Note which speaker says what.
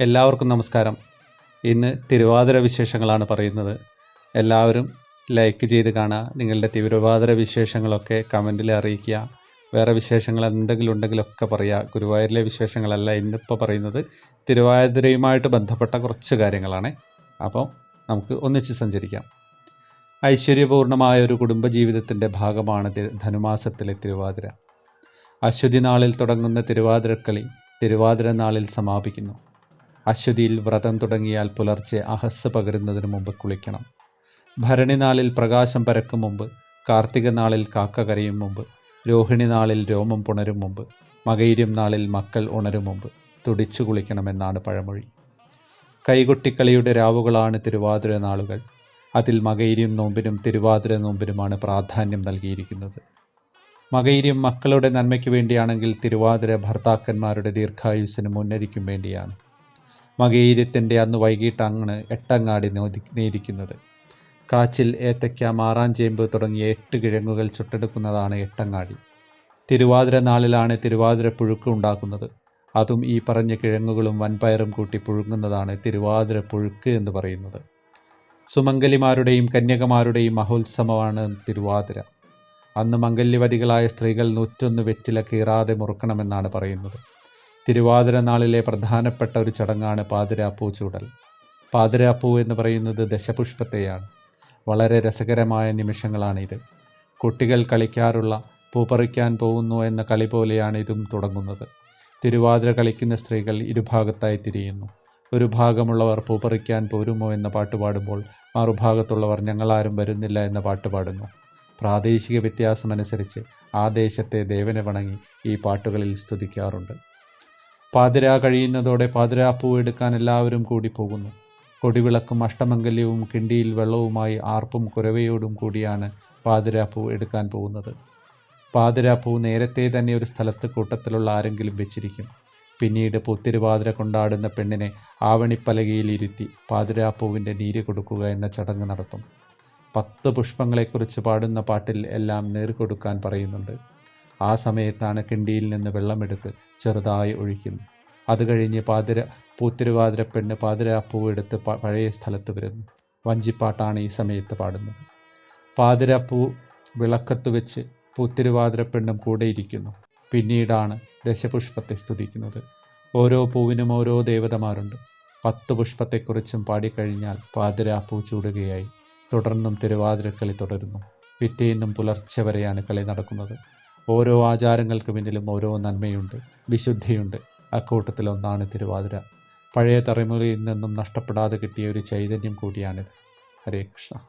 Speaker 1: എല്ലാവർക്കും നമസ്കാരം. ഇന്ന് തിരുവാതിര വിശേഷങ്ങളാണ് പറയുന്നത്. എല്ലാവരും ലൈക്ക് ചെയ്ത് കാണുക നിങ്ങളുടെ തിരുവാതിര വിശേഷങ്ങളൊക്കെ കമന്റിൽ അറിയിക്കുക. വേറെ വിശേഷങ്ങൾ എന്തെങ്കിലും ഉണ്ടെങ്കിലൊക്കെ പറയുക ഗുരുവായൂരിലെ വിശേഷങ്ങളല്ല ഇന്നിപ്പോൾ പറയുന്നത്. തിരുവാതിരയുമായിട്ട് ബന്ധപ്പെട്ട കുറച്ച് കാര്യങ്ങളാണ്. അപ്പോൾ നമുക്ക് ഒന്നിച്ച് സഞ്ചരിക്കാം. ഐശ്വര്യപൂർണമായ ഒരു കുടുംബജീവിതത്തിന്റെ ഭാഗമാണ് ധനുമാസത്തിലെ തിരുവാതിര. അശ്വതി നാളിൽ തുടങ്ങുന്ന തിരുവാതിരക്കളി തിരുവാതിര നാളിൽ സമാപിക്കുന്നു. അശ്വതിയിൽ വ്രതം തുടങ്ങിയാൽ പുലർച്ചെ അഹസ് പകരുന്നതിന് മുമ്പ് കുളിക്കണം. ഭരണി നാളിൽ പ്രകാശം പരക്കും മുമ്പ് കാർത്തിക നാളിൽ കാക്ക കരയും മുമ്പ് രോഹിണി നാളിൽ രോമം പുണരും മുമ്പ് മകൈര്യം നാളിൽ മക്കൾ ഉണരും മുമ്പ് തുടിച്ചു കുളിക്കണമെന്നാണ് പഴമൊഴി. കൈകൊട്ടിക്കളിയുടെ രാവുകളാണ് തിരുവാതിര നാളുകൾ. അതിൽ മകൈര്യം നോമ്പിനും തിരുവാതിര നോമ്പിനുമാണ് പ്രാധാന്യം നൽകിയിരിക്കുന്നത്. മകൈര്യം മക്കളുടെ നന്മയ്ക്ക് വേണ്ടിയാണെങ്കിൽ തിരുവാതിര ഭർത്താക്കന്മാരുടെ ദീർഘായുസ്സിന് മുന്നരിക്കും വേണ്ടിയാണ്. മകൈര്യത്തിന്റെ അന്ന് വൈകിട്ട് അങ്ങ് എട്ടങ്ങാടി നേരിക്കുന്നത്. കാച്ചിൽ ഏത്തയ്ക്ക മാറാഞ്ചേമ്പ് തുടങ്ങിയ എട്ട് കിഴങ്ങുകൾ ചുട്ടെടുക്കുന്നതാണ് എട്ടങ്ങാടി. തിരുവാതിര നാളിലാണ് തിരുവാതിര പുഴുക്ക് ഉണ്ടാക്കുന്നത്. അതും ഈ പറഞ്ഞ കിഴങ്ങുകളും വൻപയറും കൂട്ടി പുഴുങ്ങുന്നതാണ് തിരുവാതിര പുഴുക്ക് എന്ന് പറയുന്നത്. സുമംഗലിമാരുടെയും കന്യകമാരുടെയും മഹോത്സവമാണ് തിരുവാതിര. അന്ന് മംഗല്യവതികളായ സ്ത്രീകൾ നൂറ്റൊന്ന് വെറ്റില കീറാതെ മുറുക്കണമെന്നാണ് പറയുന്നത്. തിരുവാതിര നാളിലെ പ്രധാനപ്പെട്ട ഒരു ചടങ്ങാണ് പാതിരാപ്പൂ ചൂടൽ. പാതിരാപ്പൂ എന്ന് പറയുന്നത് ദശപുഷ്പത്തെയാണ്. വളരെ രസകരമായ നിമിഷങ്ങളാണിത്. കുട്ടികൾ കളിക്കാറുള്ള പൂപ്പറിക്കാൻ പോകുന്നു എന്ന കളി പോലെയാണ് ഇതും തുടങ്ങുന്നത്. തിരുവാതിര കളിക്കുന്ന സ്ത്രീകൾ ഇരുഭാഗത്തായി തിരിയുന്നു. ഒരു ഭാഗമുള്ളവർ പൂപ്പറിക്കാൻ പോരുമോ എന്ന പാട്ട് പാടുമ്പോൾ മറുഭാഗത്തുള്ളവർ ഞങ്ങളാരും വരുന്നില്ല എന്ന പാട്ട് പാടുന്നു. പ്രാദേശിക വ്യത്യാസമനുസരിച്ച് ആ ദേശത്തെ ദേവനെ വണങ്ങി ഈ പാട്ടുകളിൽ സ്തുതിക്കാറുണ്ട്. പാതിര കഴിയുന്നതോടെ പാതിരാപ്പൂ എടുക്കാൻ എല്ലാവരും കൂടി പോകുന്നു. കൊടിവിളക്കും അഷ്ടമംഗല്യവും കിണ്ടിയിൽ വെള്ളവുമായി ആർപ്പും കുരവയോടും കൂടിയാണ് പാതിരാപ്പൂ എടുക്കാൻ പോകുന്നത്. പാതിരാപ്പൂ നേരത്തെ തന്നെ ഒരു സ്ഥലത്ത് കൂട്ടത്തിലുള്ള ആരെങ്കിലും വെച്ചിരിക്കും. പിന്നീട് പുത്തിരുപാതിര കൊണ്ടാടുന്ന പെണ്ണിനെ ആവണിപ്പലകയിൽ ഇരുത്തി പാതിരാപ്പൂവിന്റെ നീര് കൊടുക്കുക എന്ന ചടങ്ങ് നടത്തും. പത്ത് പുഷ്പങ്ങളെക്കുറിച്ച് പാടുന്ന പാട്ടിൽ എല്ലാം നീർ കൊടുക്കാൻ പറയുന്നുണ്ട്. ആ സമയത്താണ് കിണ്ടിയിൽ നിന്ന് വെള്ളമെടുത്ത് ചെറുതായി ഒഴിക്കുന്നു. അത് കഴിഞ്ഞ് പാതിര പൂത്തിരുവാതിര പെണ്ണ് പാതിരാപ്പൂ എടുത്ത് പഴയ സ്ഥലത്ത് വരുന്നു. വഞ്ചിപ്പാട്ടാണ് ഈ സമയത്ത് പാടുന്നത്. പാതിരാപ്പൂ വിളക്കത്ത് വെച്ച് പൂത്തിരുവാതിര പെണ്ണും കൂടെ ഇരിക്കുന്നു. പിന്നീടാണ് ദശപുഷ്പത്തെ സ്തുതിക്കുന്നത്. ഓരോ പൂവിനും ഓരോ ദേവതമാരുണ്ട്. പത്ത് പുഷ്പത്തെക്കുറിച്ചും പാടിക്കഴിഞ്ഞാൽ പാതിരാപ്പൂ ചൂടുകയായി. തുടർന്നും തിരുവാതിരക്കളി തുടരുന്നു. പിറ്റേന്നും പുലർച്ചെ വരെയാണ് കളി നടക്കുന്നത്. ഓരോ ആചാരങ്ങൾക്ക് പിന്നിലും ഓരോ നന്മയുണ്ട് വിശുദ്ധിയുണ്ട്. അക്കൂട്ടത്തിലൊന്നാണ് തിരുവാതിര. പഴയ തലമുറയിൽ നിന്നും നഷ്ടപ്പെടാതെ കിട്ടിയ ഒരു ചൈതന്യം കൂടിയാണിത്. ഹരേ കൃഷ്ണ.